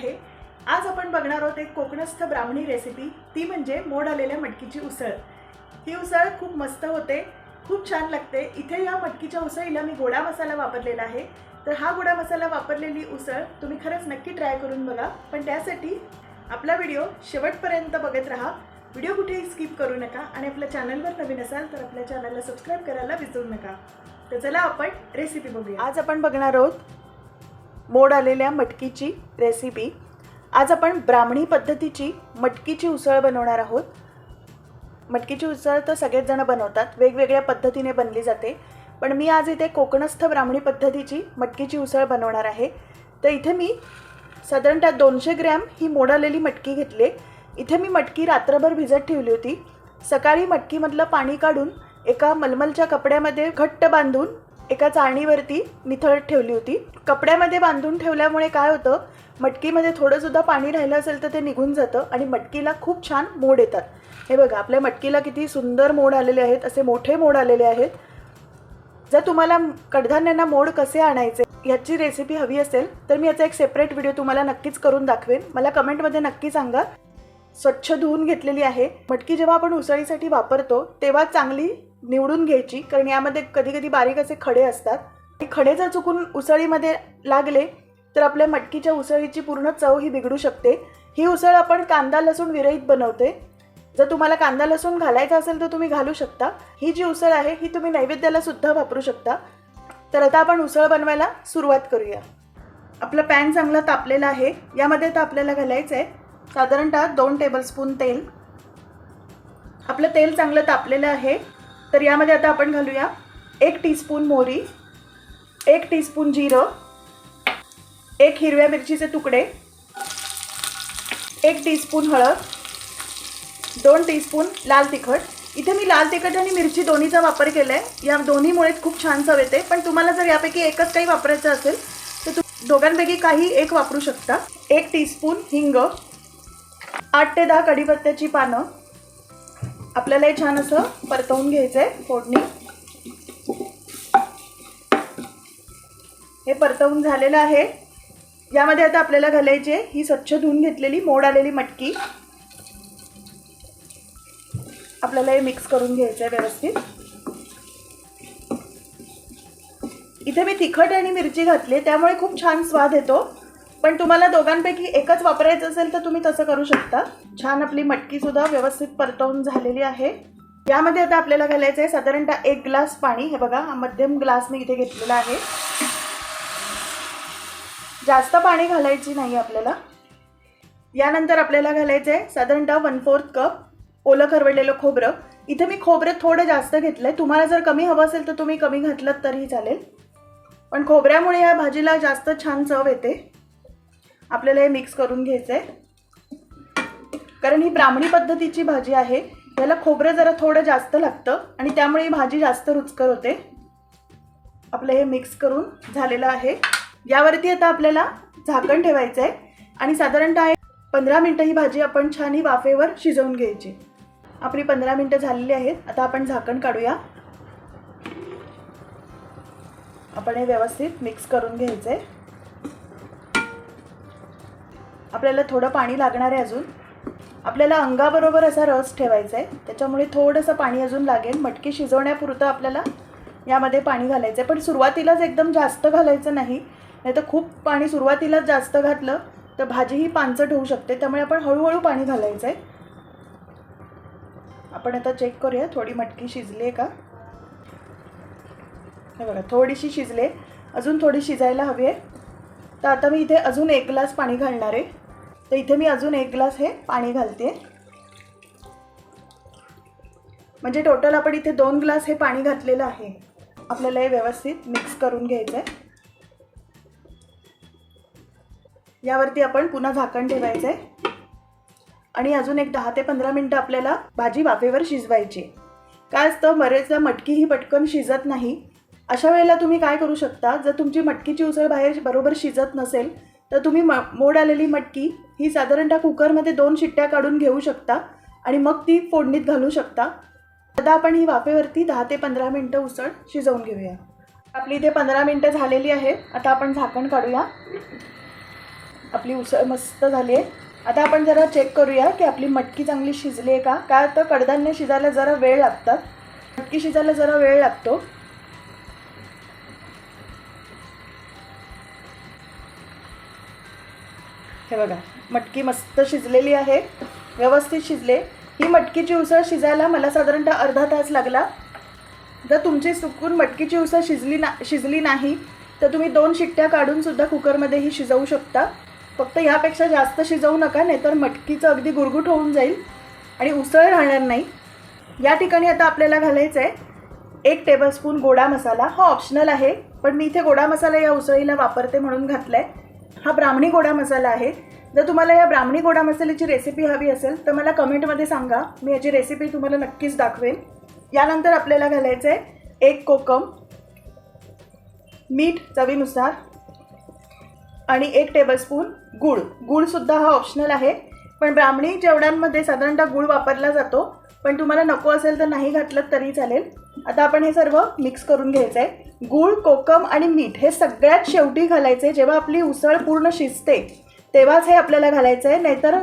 आहे. आज आपण बघणार आहोत एक कोकणस्थ ब्राह्मणी रेसिपी ती म्हणजे मोड आलेल्या मटकीची उसळ. ही उसळ खूप मस्त होते खूप छान लागते. इथे या मटकीच्या उसळीला मी गोडा मसाला वापरलेला आहे. तर हा गोडा मसाला वापरलेली उसळ तुम्ही खरंच नक्की ट्राय करून बघा. पण त्यासाठी आपला व्हिडिओ शेवटपर्यंत बघत राहा. व्हिडिओ कुठेही स्किप करू नका आणि आपल्या चॅनलवर नवीन असाल तर आपल्या चॅनलला सबस्क्राईब करायला विसरू नका. तर चला आपण रेसिपी बघूया. आज आपण बघणार आहोत मोड आलेल्या मटकीची रेसिपी आज आपण ब्राह्मणी पद्धतीची मटकीची उसळ बनवणार आहोत. मटकीची उसळ तर सगळेच जण बनवतात वेगवेगळ्या पद्धतीने बनली जाते. पण मी आज इथे कोकणस्थ ब्राह्मणी पद्धतीची मटकीची उसळ बनवणार आहे. तर इथे मी साधारणतः दोनशे ग्रॅम ही मोडालेली मटकी घेतली इथे मी मटकी रात्रभर भिजत ठेवली होती. सकाळी मटकीमधलं पाणी काढून एका मलमलच्या कपड्यामध्ये घट्ट बांधून एका चाळणीवरती निथळ ठेवली होती. कपड्यामध्ये बांधून ठेवल्यामुळे काय होतं मटकीमध्ये थोडंसुद्धा पाणी राहिलं असेल तर ते निघून जातं आणि मटकीला खूप छान मोड येतात. हे बघा आपल्या मटकीला किती सुंदर मोड आलेले आहेत असे मोठे मोड आलेले आहेत. जर तुम्हाला कडधान्यांना मोड कसे आणायचे ह्याची रेसिपी हवी असेल तर मी याचा एक सेपरेट व्हिडिओ तुम्हाला नक्कीच करून दाखवेन. मला कमेंटमध्ये नक्की सांगा. स्वच्छ धुवून घेतलेली आहे. मटकी जेव्हा आपण उसळीसाठी वापरतो तेव्हा चांगली निवडून घ्यायची. कारण यामध्ये कधी कधी बारीक असे खडे असतात. ते खडे जर चुकून उसळीमध्ये लागले तर आपल्या मटकीच्या उसळीची पूर्ण चव ही बिघडू शकते. ही उसळ आपण कांदा लसूण विरहित बनवते जर तुम्हाला कांदा लसूण घालायचा असेल तर तुम्ही घालू शकता. ही जी उसळ आहे ही तुम्ही नैवेद्याला सुद्धा वापरू शकता. तर आता आपण उसळ बनवायला सुरुवात करूया. आपलं पॅन चांगला तापलेला आहे. यामध्ये आता आपल्याला घालायचं आहे साधारणतः दोन टेबलस्पून तेल. आपलं तेल चांगलं तापलेलं आहे. तर यामध्ये आता आपण घालूया एक टीस्पून मोहरी एक टीस्पून जिरं एक हिरव्या मिरचीचे तुकडे एक टीस्पून हळद दोन टीस्पून लाल तिखट. इथे मी लाल तिखट आणि मिरची दोन्हीचा वापर केला आहे या दोन्हीमुळे खूप छान चव येते. पण तुम्हाला जर यापैकी एकच काही वापरायचं असेल तर तू दोघांपैकी काही एक वापरू शकता. एक टीस्पून हिंग आठ ते दहा कढीपत्त्याची पानं आपल्याला हे छान असं परतवून घ्यायचं आहे फोडणी. हे परतवून झालेलं आहे. यामध्ये आता आपल्याला घालायची ही स्वच्छ धुवून घेतलेली मोड आलेली मटकी. आपल्याला हे मिक्स करून घ्यायचं आहे व्यवस्थित. इथे मी तिखट आणि मिरची घातली त्यामुळे खूप छान स्वाद येतो. पण तुम्हाला दोघांपैकी एकच वापरायचं असेल तर तुम्ही तसं करू शकता. छान आपली मटकी सुद्धा व्यवस्थित परतवून झालेली आहे. यामध्ये आता आपल्याला घालायचं आहे साधारणतः एक ग्लास पाणी. हे बघा मध्यम ग्लास मी इथे घेतलेला आहे. जास्त पाणी घालायची नाही आपल्याला. यानंतर आपल्याला घालायचं आहे साधारणतः वन फोर्थ कप ओलं खरवडलेलं खोबरं. इथे मी खोबरं थोडं जास्त घेतलं आहे तुम्हाला जर कमी हवं असेल तर तुम्ही कमी घातलं तरीही चालेल. पण खोबऱ्यामुळे या भाजीला जास्त छान चव येते. आपल्याला हे मिक्स करून घ्यायचं आहे कारण ही ब्राह्मणी पद्धतीची भाजी आहे. याला खोबरं जरा थोडं जास्त लागतं आणि त्यामुळे ही भाजी जास्त रुचकर होते. आपलं हे मिक्स करून झालेलं आहे. यावरती आता आपल्याला झाकण ठेवायचं आहे आणि साधारणतः पंधरा मिनटं ही भाजी आपण छान ही वाफेवर शिजवून घ्यायची. आपली पंधरा मिनटं झालेली आहेत. आता आपण झाकण काढूया. आपण हे व्यवस्थित मिक्स करून घ्यायचं आहे आपल्याला थोडं पाणी लागणार आहे अजून. आपल्याला अंगाबरोबर असा रस ठेवायचा आहे त्याच्यामुळे थोडंसं पाणी अजून लागेल. मटकी शिजवण्यापुरतं आपल्याला यामध्ये पाणी घालायचं आहे पण सुरुवातीलाच एकदम जास्त घालायचं नाही. नाही तर खूप पाणी सुरुवातीलाच जास्त घातलं तर भाजी ही पानचट होऊ शकते. त्यामुळे आपण हळूहळू पाणी घालायचं आहे आपण आता चेक करूया. थोडी मटकी शिजली आहे का? हे बघा थोडीशी शिजले अजून थोडी शिजायला हवी आहे. तर आता मी इथे अजून एक ग्लास पाणी घालणार आहे. तर इथे मी अजून एक ग्लास हे पाणी घालते. म्हणजे टोटल आपण इथे दोन ग्लास हे पाणी घातलेलं आहे. आपल्याला हे व्यवस्थित मिक्स करून घ्यायचं आहे यावरती आपण पुन्हा झाकण ठेवायचं आहे आणि अजून एक दहा ते पंधरा मिनटं आपल्याला भाजी वाफेवर शिजवायची. काय असतं बरेचदा मटकी ही पटकन शिजत नाही. अशा वेळेला तुम्ही काय करू शकता जर तुमची मटकीची उसळ बाहेर बरोबर शिजत नसेल तर तुम्ही म मोड आलेली मटकी ही साधारणतः कुकरमध्ये दोन शिट्ट्या काढून घेऊ शकता आणि मग ती फोडणीत घालू शकता. आता आपण ही वाफेवरती दहा ते पंधरा मिनटं उसळ शिजवून घेऊया. आपली इथे पंधरा मिनटं झालेली आहे. आता आपण झाकण काढूया. आपली उसळ मस्त झाली आहे. आता आपण जरा चेक करूया की आपली मटकी चांगली शिजली आहे का? काय तर कडधान्य शिजायला जरा वेळ लागतात. मटकी शिजायला जरा वेळ लागतो. हे बघा मटकी मस्त शिजलेली आहे. व्यवस्थित शिजले. ही मटकीची उसळ शिजायला मला साधारणतः अर्धा तास लागला. जर तुमची चुकून मटकीची उसळ शिजली ना शिजली नाही तर तुम्ही दोन शिट्ट्या काढूनसुद्धा कुकरमध्ये कुकरमध्येही शिजवू शकता. फक्त ह्यापेक्षा जास्त शिजवू नका नाहीतर मटकीचं अगदी गुरगुट होऊन जाईल आणि उसळ राहणार नाही. या ठिकाणी आता आपल्याला घालायचं आहे एक टेबलस्पून गोडा मसाला. हा ऑप्शनल आहे पण मी इथे गोडा मसाला या उसळीला वापरते म्हणून घातला आहे हा ब्राह्मणी गोडा मसाला आहे. जर तुम्हाला या ब्राह्मणी गोडा मसाल्याची रेसिपी हवी असेल तर मला कमेंटमध्ये सांगा. मी याची रेसिपी तुम्हाला नक्कीच दाखवेन. यानंतर आपल्याला घालायचं आहे एक कोकम मीठ चवीनुसार आणि एक टेबलस्पून गूळ. गूळसुद्धा हा ऑप्शनल आहे. पण ब्राह्मणी जेवणांमध्ये साधारणतः गूळ वापरला जातो पण तुम्हाला नको असेल तर नाही घातलं तरी चालेल. आता आपण हे सर्व मिक्स करून घ्यायचं आहे गूळ कोकम आणि मीठ हे सगळ्यात शेवटी घालायचं. आहे जेव्हा आपली उसळ पूर्ण शिजते तेव्हाच हे आपल्याला घालायचं आहे नाहीतर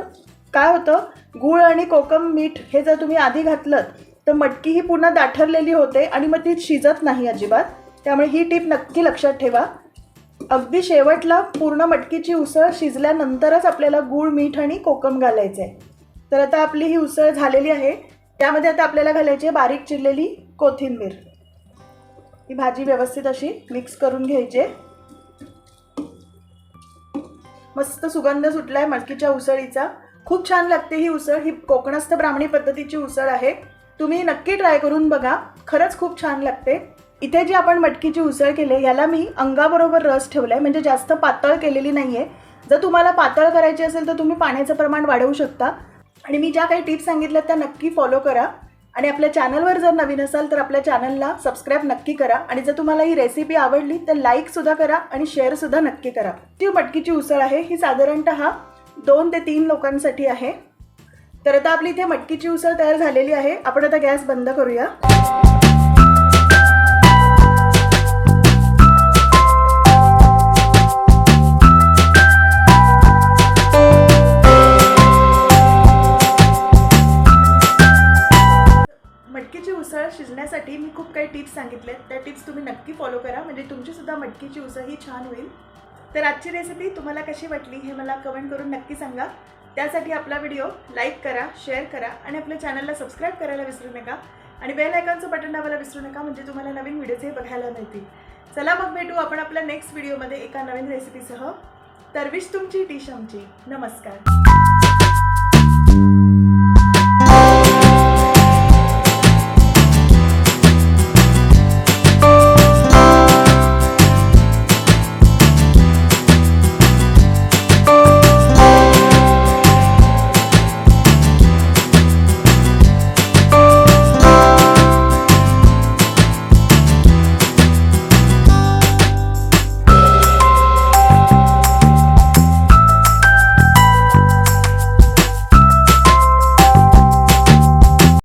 काय होतं? गूळ आणि कोकम मीठ हे जर तुम्ही आधी घातलं तर मटकी ही पूर्ण दाठरलेली होते आणि मग ती शिजत नाही अजिबात. त्यामुळे ही टीप नक्की लक्षात ठेवा. अगदी शेवटला पूर्ण मटकीची उसळ शिजल्यानंतरच आपल्याला गूळ मीठ आणि कोकम घालायचं आहे तर आता आपली ही उसळ झालेली आहे. त्यामध्ये आता आपल्याला घालायची आहे बारीक चिरलेली कोथिंबीर. ही भाजी व्यवस्थित अशी मिक्स करून घ्यायची. मस्त सुगंध सुटला आहे मटकीच्या उसळीचा. खूप छान लागते ही उसळ. ही कोकणस्थ ब्राह्मणी पद्धतीची उसळ आहे. तुम्ही नक्की ट्राय करून बघा. खरंच खूप छान लागते. इथे जी आपण मटकीची उसळ केली आहे याला मी अंगाबरोबर रस ठेवला आहे म्हणजे जास्त पातळ केलेली नाही आहे जर तुम्हाला पातळ करायची असेल तर तुम्ही पाण्याचं प्रमाण वाढवू शकता. आणि मी ज्या काही टिप्स सांगितल्या त्या नक्की फॉलो करा. आणि आपल्या चॅनलवर जर नवीन असाल तर आपल्या चॅनलला सबस्क्राईब नक्की करा. आणि जर तुम्हाला ही रेसिपी आवडली तर लाईकसुद्धा करा आणि शेअरसुद्धा नक्की करा. ती मटकीची उसळ आहे. ही साधारणतः दोन ते तीन लोकांसाठी आहे. तर आता आपली इथे मटकीची उसळ तयार झालेली आहे. आपण आता गॅस बंद करूया. मटकीची उसळही छान होईल. तर आजची रेसिपी तुम्हाला कशी वाटली हे मला कमेंट करून नक्की सांगा. त्यासाठी आपला व्हिडिओ लाईक करा शेअर करा आणि आपल्या चॅनलला सबस्क्राईब करायला विसरू नका. आणि बेल आयकॉनचं बटन दाबायला विसरू नका म्हणजे तुम्हाला नवीन व्हिडिओजही बघायला मिळतील. चला मग भेटू आपण आपल्या नेक्स्ट व्हिडिओमध्ये एका नवीन रेसिपीसह तरविश तुमची डिश आमची. नमस्कार.